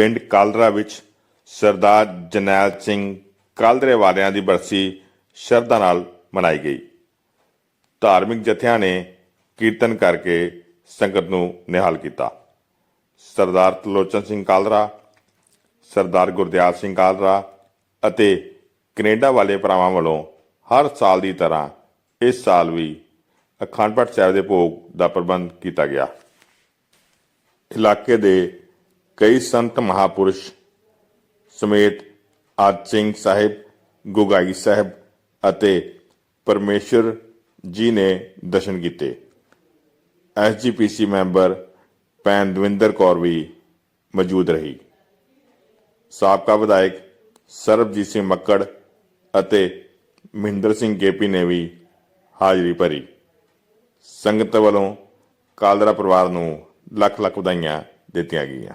ਪਿੰਡ ਕਾਲਰਾ ਵਿੱਚ ਸਰਦਾਰ ਜਰਨੈਲ ਸਿੰਘ ਕਾਲਰੇ ਵਾਲਿਆਂ ਦੀ ਬਰਸੀ ਸ਼ਰਧਾ ਨਾਲ ਮਨਾਈ ਗਈ। ਧਾਰਮਿਕ ਜਥਿਆਂ ਨੇ ਕੀਰਤਨ ਕਰਕੇ ਸੰਗਤ ਨੂੰ ਨਿਹਾਲ ਕੀਤਾ। ਸਰਦਾਰ ਤਲੋਚਨ ਸਿੰਘ ਕਾਲਰਾ, ਸਰਦਾਰ ਗੁਰਦਿਆਲ ਸਿੰਘ ਕਾਲਰਾ ਅਤੇ ਕੈਨੇਡਾ ਵਾਲੇ ਭਰਾਵਾਂ ਵੱਲੋਂ ਹਰ ਸਾਲ ਦੀ ਤਰ੍ਹਾਂ ਇਸ ਸਾਲ ਵੀ ਅਖੰਡ ਪਾਠ ਸਾਹਿਬ ਦੇ ਭੋਗ ਦਾ ਪ੍ਰਬੰਧ ਕੀਤਾ ਗਿਆ। ਇਲਾਕੇ ਦੇ ਕਈ ਸੰਤ ਮਹਾਪੁਰਸ਼ ਸਮੇਤ ਆਦ ਸਿੰਘ ਸਾਹਿਬ ਗੁਗਾਈ ਸਾਹਿਬ ਅਤੇ ਪਰਮੇਸ਼ਰ ਜੀ ਨੇ ਦਰਸ਼ਨ ਕੀਤੇ। ਐਸਜੀਪੀਸੀ ਮੈਂਬਰ ਭੈਣ ਦਵਿੰਦਰ ਕੌਰ ਵੀ ਮੌਜੂਦ ਰਹੀ। ਸਾਬਕਾ ਵਿਧਾਇਕ ਸਰਬਜੀਤ ਸਿੰਘ ਮੱਕੜ ਅਤੇ ਮਹਿੰਦਰ ਸਿੰਘ ਗੇਪੀ ਨੇ ਵੀ ਹਾਜ਼ਰੀ ਭਰੀ। ਸੰਗਤ ਵੱਲੋਂ ਕਾਲਦਰਾ ਪਰਿਵਾਰ ਨੂੰ ਲੱਖ ਲੱਖ ਵਧਾਈਆਂ ਦਿੱਤੀਆਂ ਗਈਆਂ।